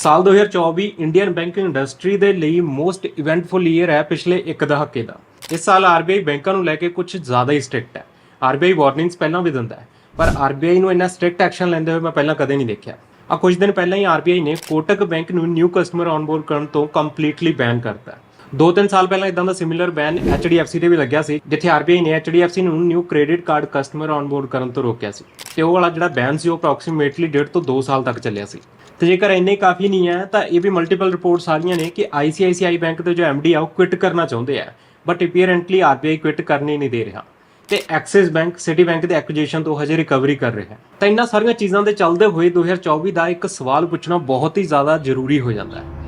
ਸਾਲ 2024 Indian banking industry ਦੇ ਲਈ ਮੋਸਟ ਇਵੈਂਟਫੁਲ ਈਅਰ ਹੈ ਪਿਛਲੇ ਇੱਕ ਦਹਾਕੇ ਦਾ। ਇਸ ਸਾਲ ਆਰਬੀਆਈ ਬੈਂਕਾਂ ਨੂੰ ਲੈ ਕੇ ਕੁਝ ਜ਼ਿਆਦਾ ਹੀ ਸਟ੍ਰਿਕਟ ਹੈ। ਆਰਬੀਆਈ ਵਾਰਨਿੰਗਸ ਪਹਿਲਾਂ ਵੀ ਦਿੰਦਾ ਹੈ, ਪਰ ਆਰਬੀਆਈ ਨੂੰ ਇੰਨਾ ਸਟ੍ਰਿਕਟ ਐਕਸ਼ਨ ਲੈਂਦੇ ਹੋਏ ਮੈਂ ਪਹਿਲਾਂ ਕਦੇ ਨਹੀਂ ਦੇਖਿਆ। ਆ ਕੁਝ ਦਿਨ ਪਹਿਲਾਂ ਹੀ ਆਰਬੀਆਈ ਨੇ ਕੋਟਕ ਬੈਂਕ ਨੂੰ ਨਿਊ ਕਸਟਮਰ ਔਨਬੋਰਡ ਕਰਨ ਤੋਂ ਕੰਪਲੀਟਲੀ ਬੈਨ ਕਰਤਾ ਦੋ ਤਿੰਨ ਸਾਲ ਪਹਿਲਾਂ ਇਦਾਂ ਦਾ ਸਿਮਿਲਰ ਬੈਨ HDFC ਤੇ ਵੀ ਲੱਗਿਆ ਸੀ, ਜਿੱਥੇ ਆਰਬੀਆਈ ਨੇ HDFC ਨੂੰ new credit card customer onboard ਕਰਨ ਤੋਂ ਰੋਕਿਆ ਸੀ। ਤੇ ਉਹ ਵਾਲਾ ਜਿਹੜਾ ਬੈਨ ਸੀ, ਉਹ ਅਪਰੋਕਸੀਮੇਟਲੀ 1.5 ਤੋਂ 2 ਸਾਲ ਤੱਕ ਚੱਲਿਆ ਸੀ। ਤੇ ਜੇਕਰ ਇੰਨੇ ਕਾਫੀ ਨਹੀਂ ਹੈ, ਤਾਂ ਇਹ ਵੀ ਮਲਟੀਪਲ ਰਿਪੋਰਟਸ ਆ ਰਹੀਆਂ ਨੇ ਕਿ ICICI ਬੈਂਕ ਦੇ ਜੋ MD ਆ, ਉਹ ਕੁਇਟ ਕਰਨਾ ਚਾਹੁੰਦੇ ਆ। ਬਟ ਅਪੀਅਰੈਂਟਲੀ ਆਰਬੀਆਈ ਕੁਇਟ ਕਰਨੀ ਨਹੀਂ ਦੇ ਰਿਹਾ। ਤੇ ਐਕਸਿਸ ਬੈਂਕ ਸਿਟੀ ਬੈਂਕ ਦੇ ਐਕੁਜੀਸ਼ਨ ਤੋਂ ਹਜੇ ਰਿਕਵਰੀ ਕਰ ਰਿਹਾ। ਹੈ ਤਾਂ ਇਹਨਾਂ ਸਾਰੀਆਂ ਚੀਜ਼ਾਂ ਦੇ ਚੱਲਦੇ ਹੋਏ 2024 ਦਾ ਇੱਕ ਸਵਾਲ ਪੁੱਛਣਾ ਬਹੁਤ ਹੀ ਜ਼ਿਆਦਾ ਜ਼ਰੂਰੀ ਹੋ ਜਾਂਦਾ ਹੈ।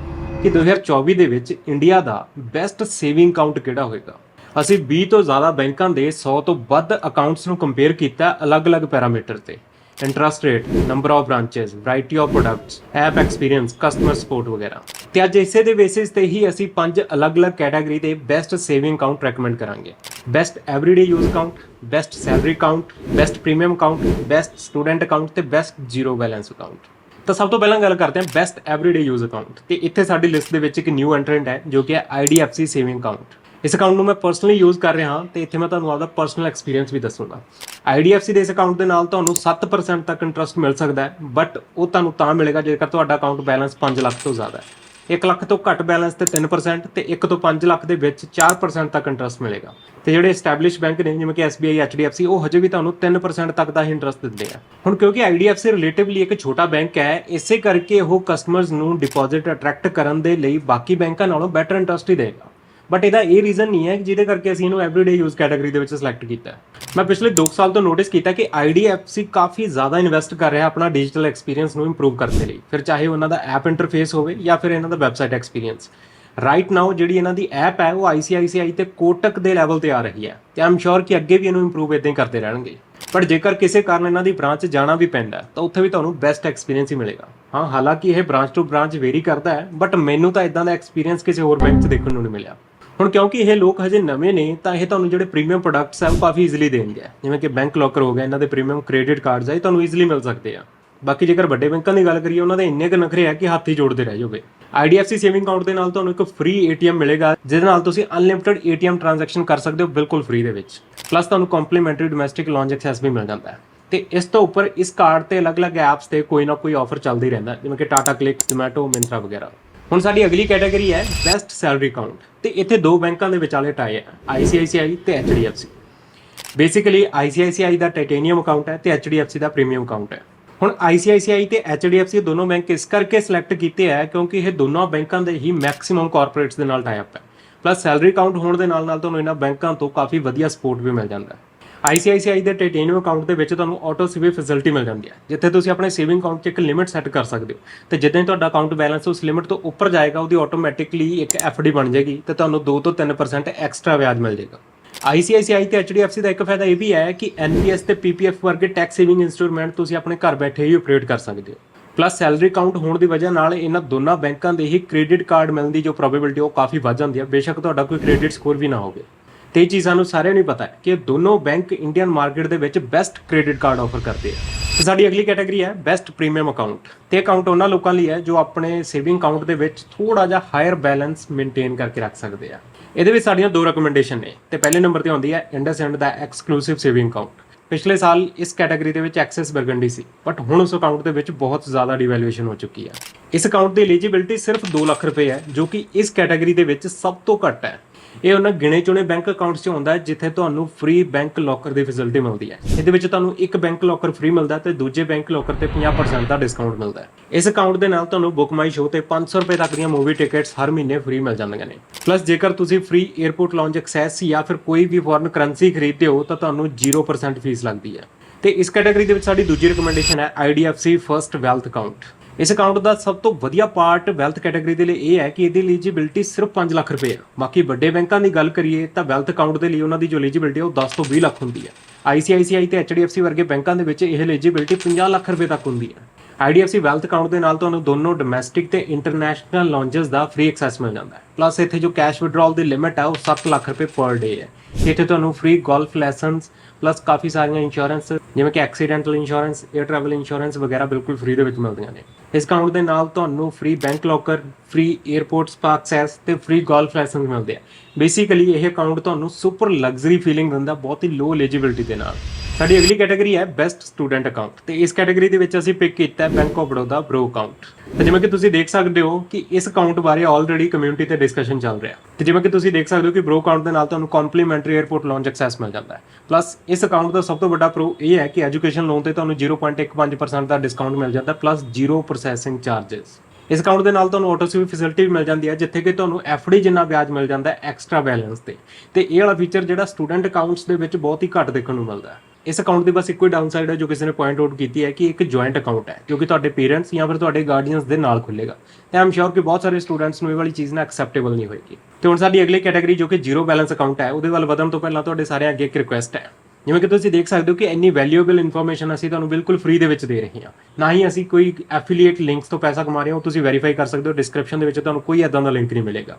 ਕਿ 2024 ਦੇ ਵਿੱਚ ਇੰਡੀਆ ਦਾ ਬੈਸਟ ਸੇਵਿੰਗ ਅਕਾਊਂਟ ਕਿਹੜਾ ਹੋਏਗਾ? ਅਸੀਂ 20 ਤੋਂ ਜ਼ਿਆਦਾ ਬੈਂਕਾਂ ਦੇ 100 ਤੋਂ ਵੱਧ ਅਕਾਊਂਟਸ ਨੂੰ ਕੰਪੇਅਰ ਕੀਤਾ ਅਲੱਗ-ਅਲੱਗ ਪੈਰਾਮੀਟਰ ਤੇ। Interest rate number of branches variety of products app experience customer support ਵਗੈਰਾ। ਤੇ ਅੱਜ ਇਸੇ ਦੇ ਬੇਸਿਸ ਤੇ ਹੀ ਅਸੀਂ ਪੰਜ ਅਲੱਗ-ਅਲੱਗ ਕੈਟਾਗਰੀ ਦੇ ਬੈਸਟ ਸੇਵਿੰਗ ਅਕਾਊਂਟ ਰეკਮੈਂਡ ਕਰਾਂਗੇ। Best everyday use account best salary account best premium account best student account ਤੇ ਬੈਸਟ ਜ਼ੀਰੋ ਬੈਲੈਂਸ ਅਕਾਊਂਟ ਤਾਂ ਸਭ ਤੋਂ ਪਹਿਲਾਂ ਗੱਲ ਕਰਦੇ ਹਾਂ ਬੈਸਟ ਐਵਰੀਡੇ ਯੂਜ਼ ਅਕਾਊਂਟ ਤੇ ਇੱਥੇ ਸਾਡੀ ਲਿਸਟ ਦੇ ਵਿੱਚ ਇੱਕ ਨਿਊ ਐਂਟਰੈਂਟ ਹੈ ਜੋ ਕਿ ਹੈ IDFC ਸੇਵਿੰਗ ਅਕਾਊਂਟ ਇਸ ਅਕਾਊਂਟ ਨੂੰ ਮੈਂ ਪਰਸਨਲੀ ਯੂਜ਼ ਕਰ ਰਿਹਾ ਹਾਂ ਤੇ ਇੱਥੇ ਮੈਂ ਤੁਹਾਨੂੰ ਆਪਦਾ ਪਰਸਨਲ ਐਕਸਪੀਰੀਅੰਸ ਵੀ ਦੱਸੂੰਗਾ। IDFC ਦੇ ਇਸ ਅਕਾਊਂਟ ਦੇ ਨਾਲ ਤੁਹਾਨੂੰ 7% ਤੱਕ ਇੰਟਰਸਟ ਮਿਲ ਸਕਦਾ ਹੈ ਬਟ ਉਹ ਤੁਹਾਨੂੰ ਤਾਂ ਮਿਲੇਗਾ ਜੇਕਰ ਤੁਹਾਡਾ ਅਕਾਊਂਟ ਬੈਲੈਂਸ 5 ਲੱਖ ਤੋਂ ਜ਼ਿਆਦਾ ਹੈ। 1 ਲੱਖ ਤੋਂ ਘੱਟ ਬੈਲੈਂਸ ਤੇ 3% ਤੇ 1 ਤੋਂ 5 ਲੱਖ ਦੇ ਵਿੱਚ 4% ਤੱਕ ਇੰਟਰਸਟ ਮਿਲੇਗਾ। ਤੇ ਜਿਹੜੇ ਐਸਟੈਬਲਿਸ਼ ਬੈਂਕ ਨੇ, ਜਿਵੇਂ ਕਿ SBI HDFC ਉਹ ਹਜੇ ਵੀ ਤੁਹਾਨੂੰ 3% ਤੱਕ ਦਾ ਹੀ ਇੰਟਰਸਟ ਦਿੰਦੇ ਆ। ਹੁਣ ਕਿਉਂਕਿ IDFC ਰਿਲੇਟਿਵਲੀ ਇੱਕ ਛੋਟਾ ਬੈਂਕ ਹੈ, ਇਸੇ ਕਰਕੇ ਉਹ ਕਸਟਮਰਸ ਨੂੰ ਡਿਪੋਜ਼ਿਟ ਅਟਰੈਕਟ ਕਰਨ ਦੇ ਲਈ ਬਾਕੀ ਬੈਂਕਾਂ ਨਾਲੋਂ ਬੈਟਰ ਇੰਟਰਸਟ ਹੀ ਦੇਗਾ ਬਟ ਇਹਦਾ ਇਹ ਰੀਜ਼ਨ ਨਹੀਂ ਹੈ ਕਿ ਜਿਹਦੇ ਕਰਕੇ ਅਸੀਂ ਇਹਨੂੰ ਐਵਰੀਡੇ ਯੂਜ਼ ਕੈਟਾਗਰੀ ਦੇ ਵਿੱਚ ਸਿਲੈਕਟ ਕੀਤਾ ਮੈਂ ਪਿਛਲੇ 2 ਸਾਲ ਤੋਂ ਨੋਟਿਸ ਕੀਤਾ ਕਿ IDFC ਕਾਫੀ ਜ਼ਿਆਦਾ ਇਨਵੈਸਟ ਕਰ ਰਿਹਾ ਆਪਣਾ ਡਿਜੀਟਲ ਐਕਸਪੀਰੀਅੰਸ ਨੂੰ ਇੰਪਰੂਵ ਕਰਨ ਦੇ ਲਈ। ਫਿਰ ਚਾਹੇ ਉਹਨਾਂ ਦਾ ਐਪ ਇੰਟਰਫੇਸ ਹੋਵੇ ਜਾਂ ਫਿਰ ਇਹਨਾਂ ਦਾ ਵੈਬਸਾਈਟ ਐਕਸਪੀਰੀਅੰਸ ਰਾਈਟ ਨਾਓ ਜਿਹੜੀ ਇਹਨਾਂ ਦੀ ਐਪ ਹੈ ਉਹ ICICI ਤੇ ਕੋਟਕ ਦੇ ਲੈਵਲ ਤੇ ਆ ਰਹੀ ਹੈ ਤੇ ਆਮ ਸ਼ੋਰ ਕਿ ਅੱਗੇ ਵੀ ਇਹਨੂੰ ਇੰਪਰੂਵ ਇਦਾਂ ਹੀ ਕਰਦੇ ਰਹਿਣਗੇ। ਪਰ ਜੇਕਰ ਕਿਸੇ ਕਾਰਨ ਇਹਨਾਂ ਦੀ ਬ੍ਰਾਂਚ ਜਾਣਾ ਵੀ ਪੈਂਦਾ ਤਾਂ ਉੱਥੇ ਵੀ ਤੁਹਾਨੂੰ ਬੈਸਟ ਐਕਸਪੀਰੀਅੰਸ ਹੀ ਮਿਲੇਗਾ। ਹਾਂ, ਹਾਲਾਂਕਿ ਇਹ ਬ੍ਰਾਂਚ ਟੂ ਬ੍ਰਾਂਚ ਵੇਰੀ ਕਰਦਾ ਹੈ ਬਟ ਮੈਨੂੰ ਤਾਂ ਇਦਾਂ ਦਾ ਐਕਸਪੀਰੀਅੰਸ ਕਿਸੇ ਹੋਰ ਬੈਂਕ 'ਚ ਦੇਖਣ ਨੂੰ ਨਹੀਂ ਮਿਲਿਆ। ਹੁਣ ਕਿਉਂਕਿ ਇਹ ਲੋਕ ਹਜੇ ਨਵੇਂ ਨੇ, ਤਾਂ ਇਹ ਤੁਹਾਨੂੰ ਜਿਹੜੇ ਪ੍ਰੀਮੀਅਮ ਪ੍ਰੋਡਕਟਸ ਆ, ਉਹ ਕਾਫੀ ਈਜ਼ੀਲੀ ਦੇਣਗੇ। ਜਿਵੇਂ ਕਿ ਬੈਂਕ ਲੋਕਰ ਹੋ ਗਿਆ, ਇਹਨਾਂ ਦੇ ਪ੍ਰੀਮੀਅਮ ਕ੍ਰੈਡਿਟ ਕਾਰਡਸ ਆ, ਇਹ ਤੁਹਾਨੂੰ ਈਜ਼ੀਲੀ ਮਿਲ ਸਕਦੇ ਆ। ਬਾਕੀ ਜੇਕਰ ਵੱਡੇ ਬੈਂਕਾਂ ਦੀ ਗੱਲ ਕਰੀਏ, ਉਹਨਾਂ ਦੇ ਇੰਨੇ ਕੁ ਨਖਰੇ ਆ ਕਿ ਹੱਥ ਹੀ ਜੋੜਦੇ ਰਹਿ ਜਾਓਗੇ। IDFC ਸੇਵਿੰਗ ਅਕਾਊਂਟ ਦੇ ਨਾਲ ਤੁਹਾਨੂੰ ਇੱਕ ਫ੍ਰੀ ATM ਮਿਲੇਗਾ, ਜਿਹਦੇ ਨਾਲ ਤੁਸੀਂ ਅਨਲਿਮਿਟਿਡ ATM ਟ੍ਰਾਂਜੈਕਸ਼ਨ ਕਰ ਸਕਦੇ ਹੋ ਬਿਲਕੁਲ ਫ੍ਰੀ ਦੇ ਵਿੱਚ। ਪਲੱਸ ਤੁਹਾਨੂੰ ਕੰਪਲੀਮੈਂਟਰੀ ਡੋਮੈਸਟਿਕ ਲੌਂਜ ਐਕਸੈਸ ਵੀ ਮਿਲ ਜਾਂਦਾ ਹੈ। ਤੇ ਇਸ ਤੋਂ ਉੱਪਰ ਇਸ ਕਾਰਡ ਤੇ ਅਲੱਗ-ਅਲੱਗ ਐਪਸ ਤੇ ਕੋਈ ਨਾ ਕੋਈ ਆਫਰ ਚੱਲਦੀ ਰਹਿੰਦਾ ਜਿਵੇਂ ਕਿ ਟਾਟਾ ਕਲਿਕ ਜ਼ੋਮੈਟੋ ਮਿੰਤਰਾ ਵਗੈਰਾ। ਹੁਣ ਸਾਡੀ ਅਗਲੀ ਕੈਟਾਗਰੀ ਹੈ ਬੈਸਟ ਸੈਲਰੀ ਅਕਾਊਂਟ ਤੇ ਇੱਥੇ ਦੋ ਬੈਂਕਾਂ ਦੇ ਵਿਚਾਲੇ ਟਾਈ ਹੈ ICICI ਤੇ HDFC ਬੇਸਿਕਲੀ ICICI ਦਾ ਟਾਈਟੇਨੀਅਮ ਅਕਾਊਂਟ ਹੈ ਤੇ HDFC ਦਾ ਪ੍ਰੀਮੀਅਮ ਅਕਾਊਂਟ ਹੈ। ਹੁਣ ICICI ਤੇ HDFC ਦੋਨੋਂ ਬੈਂਕ ਇਸ ਕਰਕੇ ਸਿਲੈਕਟ ਕੀਤੇ ਹੈ ਕਿਉਂਕਿ ਇਹ ਦੋਨੋਂ ਬੈਂਕਾਂ ਦੇ ਹੀ ਮੈਕਸਿਮਮ ਕਾਰਪੋਰੇਟਸ ਦੇ ਨਾਲ ਟਾਈ ਅਪ ਹੈ। ਪਲੱਸ ਸੈਲਰੀ ਅਕਾਊਂਟ ਹੋਣ ਦੇ ਨਾਲ ਨਾਲ ਤੁਹਾਨੂੰ ਇਹਨਾਂ ਬੈਂਕਾਂ ਤੋਂ ਕਾਫੀ ਵਧੀਆ ਸਪੋਰਟ ਵੀ ਮਿਲ ਜਾਂਦਾ ਹੈ। ICICI ਦੇ ਟਾਈਟੇਨੀਅਮ ਅਕਾਊਂਟ ਦੇ ਵਿੱਚ ਤੁਹਾਨੂੰ ਆਟੋ ਸੇਵਿੰਗ ਫੈਸਿਲਿਟੀ ਮਿਲ ਜਾਂਦੀ ਹੈ, ਜਿੱਥੇ ਤੁਸੀਂ ਆਪਣੇ ਸੇਵਿੰਗ ਅਕਾਊਂਟ 'ਚ ਇੱਕ ਲਿਮਿਟ ਸੈੱਟ ਕਰ ਸਕਦੇ ਹੋ। ਤੇ ਜਿੱਦਾਂ ਹੀ ਤੁਹਾਡਾ ਅਕਾਊਂਟ ਬੈਲੈਂਸ ਉਸ ਲਿਮਿਟ ਤੋਂ ਉੱਪਰ ਜਾਏਗਾ, ਉਹਦੀ ਆਟੋਮੈਟਿਕਲੀ ਇੱਕ FD ਬਣ ਜਾਏਗੀ ਤੇ ਤੁਹਾਨੂੰ 2 ਤੋਂ 3% ਐਕਸਟਰਾ ਵਿਆਜ ਮਿਲ ਜਾਏਗਾ। ICICI ਤੇ HDFC ਦਾ ਇੱਕ ਫਾਇਦਾ ਇਹ ਵੀ ਹੈ ਕਿ NPS ਤੇ PPF ਵਰਗੇ ਟੈਕਸ ਸੇਵਿੰਗ ਇਨਸਟਰੂਮੈਂਟ ਤੁਸੀਂ ਆਪਣੇ ਘਰ ਬੈਠੇ ਹੀ ਆਪਰੇਟ ਕਰ ਸਕਦੇ ਹੋ। ਪਲੱਸ ਸੈਲਰੀ ਅਕਾਊਂਟ ਹੋਣ ਦੀ ਵਜ੍ਹਾ ਨਾਲ ਇਹਨਾਂ ਦੋਨਾਂ ਬੈਂਕਾਂ ਦੇ ਹੀ ਕ੍ਰੈਡਿਟ ਕਾਰਡ ਮਿਲਣ ਦੀ ਜੋ ਪ੍ਰੋਬੇਬਿਲਟੀ ਉਹ ਕਾਫੀ ਵੱਧ ਜਾਂਦੀ ਹੈ। ਬੇਸ਼ੱਕ ਤੁਹਾਡਾ ਕੋਈ ਕ੍ਰੈਡਿਟ ਸਕੋਰ ਵੀ ਨਾ ਹੋਵੇ। ਤੇ ਇਹ ਚੀਜ਼ ਸਾਨੂੰ ਸਾਰਿਆਂ ਨੂੰ ਪਤਾ ਹੈ ਕਿ ਦੋਨੋਂ ਬੈਂਕ ਇੰਡੀਅਨ ਮਾਰਕੀਟ ਦੇ ਵਿੱਚ ਬੈਸਟ ਕ੍ਰੈਡਿਟ ਕਾਰਡ ਆਫਰ ਕਰਦੇ ਆ। ਤੇ ਸਾਡੀ ਅਗਲੀ ਕੈਟਾਗਰੀ ਹੈ ਬੈਸਟ ਪ੍ਰੀਮੀਅਮ ਅਕਾਊਂਟ ਤੇ ਅਕਾਊਂਟ ਉਹਨਾਂ ਲੋਕਾਂ ਲਈ ਹੈ ਜੋ ਆਪਣੇ ਸੇਵਿੰਗ ਅਕਾਊਂਟ ਦੇ ਵਿੱਚ ਥੋੜਾ ਜਿਹਾ ਹਾਇਰ ਬੈਲੈਂਸ ਮੇਨਟੇਨ ਕਰਕੇ ਰੱਖ ਸਕਦੇ ਆ। ਇਹਦੇ ਵਿੱਚ ਸਾਡੀਆਂ ਦੋ ਰეკਮੈਂਡੇਸ਼ਨ ਨੇ। ਤੇ ਪਹਿਲੇ ਨੰਬਰ ਤੇ ਆਉਂਦੀ ਹੈ ਇੰਡਸਇੰਡ ਦਾ ਐਕਸਕਲੂਸਿਵ ਸੇਵਿੰਗ ਅਕਾਊਂਟ ਪਿਛਲੇ ਸਾਲ ਇਸ ਕੈਟਾਗਰੀ ਦੇ ਵਿੱਚ ਐਕਸੈਸ ਬਰਗੰਡੀ ਸੀ ਬਟ ਹੁਣ ਉਸ ਅਕਾਊਂਟ ਦੇ ਵਿੱਚ ਬਹੁਤ ਜ਼ਿਆਦਾ ਡਿਵੈਲੂਏਸ਼ਨ ਹੋ ਚੁੱਕੀ ਹੈ ਇਸ ਅਕਾਊਂਟ ਦੀ ਐਲੀਜੀਬਿਲਟੀ ਸਿਰਫ 2 ਲੱਖ ਰੁਪਏ ਹੈ, ਜੋ ਕਿ ਇਸ ਕੈਟਾਗਰੀ ਦੇ ਵਿੱਚ ਸਭ ਤੋਂ ਘੱਟ ਹੈ। ਇਹ ਉਹਨਾਂ ਗਿਣੇ ਚੁਣੇ ਬੈਂਕ ਅਕਾਊਂਟਸ 'ਚ ਹੁੰਦਾ ਹੈ, ਜਿੱਥੇ ਤੁਹਾਨੂੰ ਫ੍ਰੀ ਬੈਂਕ ਲੋਕਰ ਦੀ ਫੈਸਿਲਿਟੀ ਮਿਲਦੀ ਹੈ। ਇਹਦੇ ਵਿੱਚ ਤੁਹਾਨੂੰ ਇੱਕ ਬੈਂਕ ਲੋਕਰ ਫ੍ਰੀ ਮਿਲਦਾ ਤੇ ਦੂਜੇ ਬੈਂਕ ਲੋਕਰ ਤੇ 50% ਦਾ ਡਿਸਕਾਊਂਟ ਮਿਲਦਾ ਇਸ ਅਕਾਊਂਟ ਦੇ ਨਾਲ ਤੁਹਾਨੂੰ ਬੁੱਕ ਮਾਈ ਸ਼ੋ ਤੇ 500 ਰੁਪਏ ਤੱਕ ਦੀਆਂ ਮੂਵੀ ਟਿਕਟਸ ਹਰ ਮਹੀਨੇ ਫ੍ਰੀ ਮਿਲ ਜਾਂਦੀਆਂ ਨੇ। ਪਲੱਸ ਜੇਕਰ ਤੁਸੀਂ ਫ੍ਰੀ 에어ਪੋਰਟ ਲੌਂਜ ਐਕਸੈਸ ਜਾਂ ਫਿਰ ਕੋਈ ਵੀ ਫੋਰਨ ਕਰੰਸੀ ਖਰੀਦਦੇ ਹੋ, ਤਾਂ ਤੁਹਾਨੂੰ 0% ਫੀਸ ਲੱਗਦੀ ਹੈ। ਤੇ ਇਸ ਕੈਟਾਗਰੀ ਦੇ ਵਿੱਚ ਸਾਡੀ ਦੂਜੀ ਰਿਕਮੈਂਡੇਸ਼ਨ ਹੈ IDFC ਫਰਸਟ ਵੈਲਥ ਅਕਾਊਂਟ ਇਸ ਅਕਾਊਂਟ ਦਾ ਸਭ ਤੋਂ ਵਧੀਆ ਪਾਰਟ ਵੈਲਥ ਕੈਟਾਗਰੀ ਦੇ ਲਈ ਇਹ ਹੈ ਕਿ ਇਹਦੀ ਐਲੀਜੀਬਿਲਟੀ ਸਿਰਫ 5 ਲੱਖ ਰੁਪਏ ਹੈ ਬਾਕੀ ਵੱਡੇ ਬੈਂਕਾਂ ਦੀ ਗੱਲ ਕਰੀਏ ਤਾਂ ਵੈਲਥ ਅਕਾਊਂਟ ਦੇ ਲਈ ਉਹਨਾਂ ਦੀ ਜੋ ਐਲੀਜੀਬਿਲਟੀ ਹੈ ਉਹ 10 ਤੋਂ 20 ਲੱਖ ਹੁੰਦੀ ਹੈ ICICI ਤੇ HDFC ਵਰਗੇ ਬੈਂਕਾਂ ਦੇ ਵਿੱਚ ਇਹ ਐਲੀਜੀਬਿਲਟੀ 50 ਲੱਖ ਰੁਪਏ ਤੱਕ ਹੁੰਦੀ ਹੈ IDFC ਵੈਲਥ ਅਕਾਊਂਟ ਦੇ ਨਾਲ ਤੁਹਾਨੂੰ ਦੋਨੋਂ ਡੋਮੈਸਟਿਕ ਤੇ ਇੰਟਰਨੈਸ਼ਨਲ ਲੌਂਜਸ ਦਾ ਫ੍ਰੀ ਐਕਸੈਸ ਮਿਲ ਜਾਂਦਾ ਹੈ। ਪਲੱਸ ਇੱਥੇ ਜੋ ਕੈਸ਼ ਵਿਡਰਾਲ ਦੀ ਲਿਮਿਟ ਹੈ, ਉਹ 7 ਲੱਖ ਰੁਪਏ ਪਰ ਡੇ ਹੈ। ਇੱਥੇ ਤੁਹਾਨੂੰ ਫ੍ਰੀ ਗੋਲਫ ਲੈਸਨਸ ਪਲੱਸ ਕਾਫੀ ਸਾਰੀਆਂ ਇੰਸ਼ੋਰੈਂਸ ਜਿਵੇਂ ਕਿ accidental insurance air travel insurance ਵਗੈਰਾ ਬਿਲਕੁਲ ਫ੍ਰੀ ਦੇ ਵਿੱਚ ਮਿਲਦੀਆਂ ਨੇ। ਇਸ ਅਕਾਊਂਟ ਦੇ ਨਾਲ ਤੁਹਾਨੂੰ free bank locker free airport spa access ਤੇ ਫ੍ਰੀ ਗੋਲਫ ਲਾਇਸੈਂਸ ਮਿਲਦੇ ਆ। ਬੇਸਿਕਲੀ ਇਹ ਅਕਾਊਂਟ ਤੁਹਾਨੂੰ ਸੁਪਰ ਲਗਜ਼ਰੀ ਫੀਲਿੰਗ ਦਿੰਦਾ, ਬਹੁਤ ਹੀ ਲੋ ਐਲੀਜੀਬਿਲਟੀ ਦੇ ਨਾਲ। ਸਾਡੀ ਅਗਲੀ ਕੈਟਾਗਰੀ ਹੈ ਬੈਸਟ ਸਟੂਡੈਂਟ ਅਕਾਊਂਟ ਤੇ ਇਸ ਕੈਟਾਗਰੀ ਦੇ ਵਿੱਚ ਅਸੀਂ ਪਿਕ ਕੀਤਾ ਹੈ ਬੈਂਕ ਆਫ ਬੜੌਦਾ ਬਰੋ ਅਕਾਊਂਟ ਤੇ ਜਿਵੇਂ ਕਿ ਤੁਸੀਂ ਦੇਖ ਸਕਦੇ ਹੋ ਕਿ ਇਸ ਅਕਾਊਂਟ ਬਾਰੇ ਆਲਰੇਡੀ ਕਮਿਊਨਿਟੀ ਤੇ ਡਿਸਕਸ਼ਨ ਚੱਲ ਰਿਹਾ। ਤੇ ਜਿਵੇਂ ਕਿ ਤੁਸੀਂ ਦੇਖ ਸਕਦੇ ਹੋ ਕਿ ਬਰੋ ਅਕਾਊਂਟ ਦੇ ਨਾਲ ਤੁਹਾਨੂੰ ਕੰਪਲੀਮੈਂਟਰੀ 에어ਪੋਰਟ ਲੌਂਚ ਐਕਸੈਸ ਮਿਲ ਜਾਂਦਾ ਹੈ। ਪਲੱਸ ਇਸ ਅਕਾਊਂਟ ਦਾ ਸਭ ਤੋਂ ਵੱਡਾ ਪ੍ਰੋ ਇਹ ਹੈ ਕਿ ਐਜੂਕੇਸ਼ਨ ਲੋਨ ਤੇ ਤੁਹਾਨੂੰ 0.15% ਦਾ ਡਿਸਕਾਊਂਟ ਮਿਲ ਜਾਂਦਾ ਪਲੱਸ ਜ਼ੀਰੋ ਪ੍ਰੋਸੈਸਿੰਗ ਚਾਰजेस ਇਸ ਅਕਾਊਂਟ ਦੇ ਨਾਲ ਤੁਹਾਨੂੰ ਆਟੋ ਸੇਵ ਫੈਸਿਲਿਟੀ ਮਿਲ ਜਾਂਦੀ ਹੈ, ਜਿੱਥੇ ਕਿ ਤੁਹਾਨੂੰ ਐਫਡੀ ਜਿੰਨਾ ਵਿਆਜ ਮਿਲ ਜਾਂਦਾ ਐਕਸਟਰਾ ਬੈਲੈਂਸ ਤੇ। ਤੇ ਇਹ ਵਾਲਾ ਫੀਚਰ ਜਿਹੜਾ ਸਟੂਡੈਂਟ ਅਕਾਊਂਟਸ ਦੇ ਵਿੱਚ ਬਹੁਤ ਹੀ ਘੱਟ ਦੇਖਣ ਨੂੰ ਮਿਲਦਾ ਹੈ। ਇਸ ਅਕਾਊਂਟ ਦੀ ਬਸ ਇੱਕੋ ਹੀ ਡਾਊਨਸਾਈਡ ਹੈ ਜੋ ਕਿਸੇ ਨੇ ਪੁਆਇੰਟ ਆਊਟ ਕੀਤੀ ਹੈ ਕਿ ਇੱਕ ਜੁਆਇੰਟ ਅਕਾਊਂਟ ਹੈ, ਜੋ ਕਿ ਤੁਹਾਡੇ ਪੇਰੈਂਟਸ ਜਾਂ ਫਿਰ ਤੁਹਾਡੇ ਗਾਰਡੀਅਨਸ ਦੇ ਨਾਲ ਖੁੱਲੇਗਾ ਤੇ ਆਮ ਸ਼ੋਰ ਕਿ ਬਹੁਤ ਸਾਰੇ ਸਟੂਡੈਂਟਸ ਨੂੰ ਇਹ ਵਾਲੀ ਚੀਜ਼ ਨਾ ਐਕਸੈਪਟੇਬਲ ਨਹੀਂ ਹੋਏਗੀ। ਤੇ ਹੁਣ ਸਾਡੀ ਅਗਲੀ ਕੈਟਾਗਰੀ ਜੋ ਕਿ ਜ਼ੀਰੋ ਬੈਲੈਂਸ ਅਕਾਊਂਟ ਹੈ, ਉਹਦੇ ਵੱਲ ਵਧਣ ਤੋਂ ਪਹਿਲਾਂ ਤੁਹਾਡੇ ਸਾਰਿਆਂ ਅੱਗੇ ਇੱਕ ਰਿਕੁਐਸਟ ਹੈ। ਜਿਵੇਂ ਕਿ ਤੁਸੀਂ ਦੇਖ ਸਕਦੇ ਹੋ ਕਿ ਇੰਨੀ ਵੈਲਿਊਏਬਲ ਇਨਫੋਰਮੇਸ਼ਨ ਅਸੀਂ ਤੁਹਾਨੂੰ ਬਿਲਕੁਲ ਫ੍ਰੀ ਦੇ ਵਿੱਚ ਦੇ ਰਹੇ ਹਾਂ। ਨਾ ਹੀ ਅਸੀਂ ਕੋਈ ਐਫੀਲੀਏਟ ਲਿੰਕਸ ਤੋਂ ਪੈਸਾ ਕਮਾ ਰਹੇ ਹਾਂ ਤੁਸੀਂ ਵੈਰੀਫਾਈ ਕਰ ਸਕਦੇ ਹੋ ਡਿਸਕ੍ਰਿਪਸ਼ਨ ਦੇ ਵਿੱਚ ਤੁਹਾਨੂੰ ਕੋਈ ਐਦਾਂ ਦਾ ਲਿੰਕ ਨਹੀਂ ਮਿਲੇਗਾ।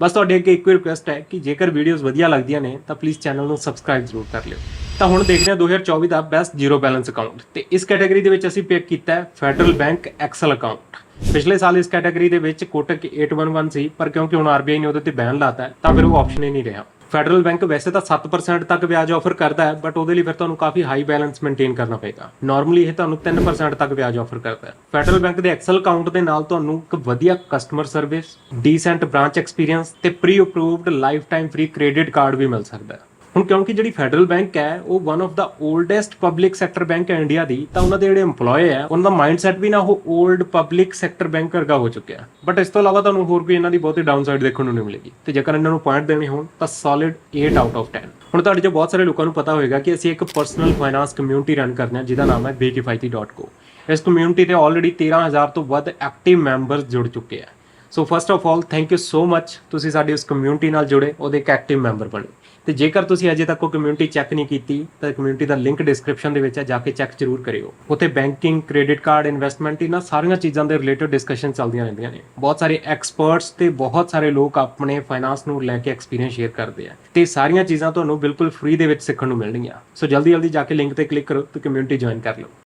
ਬਸ ਤੁਹਾਡੇ ਅੱਗੇ ਇੱਕੋ ਹੀ ਰਿਕੁਐਸਟ ਹੈ ਕਿ ਜੇਕਰ ਵੀਡੀਓਜ਼ ਵਧੀਆ ਲੱਗਦੀਆਂ ਨੇ, ਤਾਂ ਪਲੀਜ਼ ਚੈਨਲ ਨੂੰ ਸਬਸਕ੍ਰਾਈਬ ਜ਼ਰੂਰ ਕਰ ਲਿਓ। ਤਾਂ ਹੁਣ ਦੇਖਦੇ ਹਾਂ 2024 ਦਾ ਬੈਸਟ ਜ਼ੀਰੋ ਬੈਲੈਂਸ ਅਕਾਊਂਟ ਤੇ ਇਸ ਕੈਟਾਗਰੀ ਦੇ ਵਿੱਚ ਅਸੀਂ ਪਿਕ ਕੀਤਾ ਹੈ ਫੈਡਰਲ ਬੈਂਕ ਐਕਸਲ ਅਕਾਊਂਟ ਪਿਛਲੇ ਸਾਲ ਇਸ ਕੈਟਾਗਰੀ ਦੇ ਵਿੱਚ ਕੋਟਕ 811 ਸੀ, ਪਰ ਕਿਉਂਕਿ ਹੁਣ ਆਰਬੀਆਈ ਨੇ ਉਹਦੇ ਤੇ ਬੈਨ ਲਾਤਾ ਤਾਂ ਫਿਰ ਉਹ ਆਪਸ਼ਨ ਹੀ ਨਹੀਂ ਰਿਹਾ। ਫੈਡਰਲ ਬੈਂਕ ਵੈਸੇ ਤਾਂ 7% ਤੱਕ ਵਿਆਜ ਆਫਰ ਕਰਦਾ ਹੈ ਬਟ ਉਹਦੇ ਲਈ ਫਿਰ ਤੁਹਾਨੂੰ ਕਾਫੀ ਹਾਈ ਬੈਲੈਂਸ ਮੇਨਟੇਨ ਕਰਨਾ ਪਏਗਾ। ਨਾਰਮਲੀ ਇਹ ਤੁਹਾਨੂੰ 3% ਤੱਕ ਵਿਆਜ ਆਫਰ ਕਰਦਾ ਹੈ। ਫੈਡਰਲ ਬੈਂਕ ਦੇ ਐਕਸਲ ਅਕਾਊਂਟ ਦੇ ਨਾਲ ਤੁਹਾਨੂੰ ਇੱਕ ਵਧੀਆ customer service decent branch experience ਤੇ pre approved lifetime free credit card ਵੀ ਮਿਲ ਸਕਦਾ ਹੈ। ਹੁਣ ਕਿਉਂਕਿ ਜਿਹੜੀ ਫੈਡਰਲ ਬੈਂਕ ਹੈ, ਉਹ one of the oldest public sector bank ਹੈ ਇੰਡੀਆ ਦੀ, ਤਾਂ ਉਹਨਾਂ ਦੇ ਜਿਹੜੇ EMPLOYE ਹੈ, ਉਹਨਾਂ ਦਾ ਮਾਈਂਡਸੈਟ ਵੀ ਨਾ ਉਹ 올ਡ ਪਬਲਿਕ ਸੈਕਟਰ ਬੈਂਕ ਵਰਗਾ ਹੋ ਚੁੱਕਿਆ ਬਟ ਇਸ ਤੋਂ ਇਲਾਵਾ ਤੁਹਾਨੂੰ ਹੋਰ ਕੋਈ ਇਹਨਾਂ ਦੀ ਬਹੁਤੀ ਡਾਊਨਸਾਈਡ ਦੇਖਣ ਨੂੰ ਨਹੀਂ ਮਿਲੇਗੀ। ਤੇ ਜੇਕਰ ਇਹਨਾਂ ਨੂੰ ਪੁਆਇੰਟ ਦੇਣੇ ਹੋਣ, ਤਾਂ ਸੋਲਿਡ 8 ਆਊਟ ਆਫ 10 ਹੁਣ ਤੁਹਾਡੇ ਚੋਂ ਬਹੁਤ ਸਾਰੇ ਲੋਕਾਂ ਨੂੰ ਪਤਾ ਹੋਵੇਗਾ ਕਿ ਅਸੀਂ ਇੱਕ ਪਰਸਨਲ ਫਾਈਨਾਂਸ ਕਮਿਊਨਿਟੀ ਰਨ ਕਰਦੇ ਹਾਂ ਜਿਹਦਾ ਨਾਮ ਹੈ bkifaiti.co ਇਸ ਕਮਿਊਨਿਟੀ ਤੇ ਆਲਰੇਡੀ 13000 ਤੋਂ ਵੱਧ ਐਕਟਿਵ ਮੈਂਬਰਸ ਜੁੜ ਚੁੱਕੇ ਆ। So first of all thank you so much ਤੁਸੀਂ ਸਾਡੀ ਉਸ ਕਮਿਊਨਿਟੀ ਨਾਲ ਜੁੜੇ, ਉਹਦੇ ਇੱਕ ਐਕਟਿਵ ਮੈਂਬਰ ਬਣੇ। ਤੇ ਜੇਕਰ ਤੁਸੀਂ ਅਜੇ ਤੱਕ ਉਹ ਕਮਿਊਨਿਟੀ ਚੈੱਕ ਨਹੀਂ ਕੀਤੀ, ਤਾਂ ਕਮਿਊਨਿਟੀ ਦਾ ਲਿੰਕ ਡਿਸਕ੍ਰਿਪਸ਼ਨ ਦੇ ਵਿੱਚ ਹੈ ਜਾ ਕੇ ਚੈੱਕ ਜ਼ਰੂਰ ਕਰਿਓ। ਉੱਥੇ ਬੈਂਕਿੰਗ ਕ੍ਰੈਡਿਟ ਕਾਰਡ ਇਨਵੈਸਟਮੈਂਟ ਇਹਨਾਂ ਸਾਰੀਆਂ ਚੀਜ਼ਾਂ ਦੇ ਰਿਲੇਟਡ ਡਿਸਕਸ਼ਨ ਚੱਲਦੀਆਂ ਰਹਿੰਦੀਆਂ ਨੇ। ਬਹੁਤ ਸਾਰੇ ਐਕਸਪਰਟਸ ਤੇ ਬਹੁਤ ਸਾਰੇ ਲੋਕ ਆਪਣੇ ਫਾਈਨਾਂਸ ਨੂੰ ਲੈ ਕੇ ਐਕਸਪੀਰੀਅੰਸ ਸ਼ੇਅਰ ਕਰਦੇ ਆ। ਤੇ ਸਾਰੀਆਂ ਚੀਜ਼ਾਂ ਤੁਹਾਨੂੰ ਬਿਲਕੁਲ ਫ੍ਰੀ ਦੇ ਵਿੱਚ ਸਿੱਖਣ ਨੂੰ ਮਿਲਣਗੀਆਂ। ਸੋ ਜਲਦੀ ਜਲਦੀ ਜਾ ਕੇ ਲਿੰਕ ਤੇ ਕਲਿੱਕ ਕਰੋ ਤੇ ਕਮਿਊਨਿਟੀ ਜੁਆਇਨ ਕਰ ਲਓ।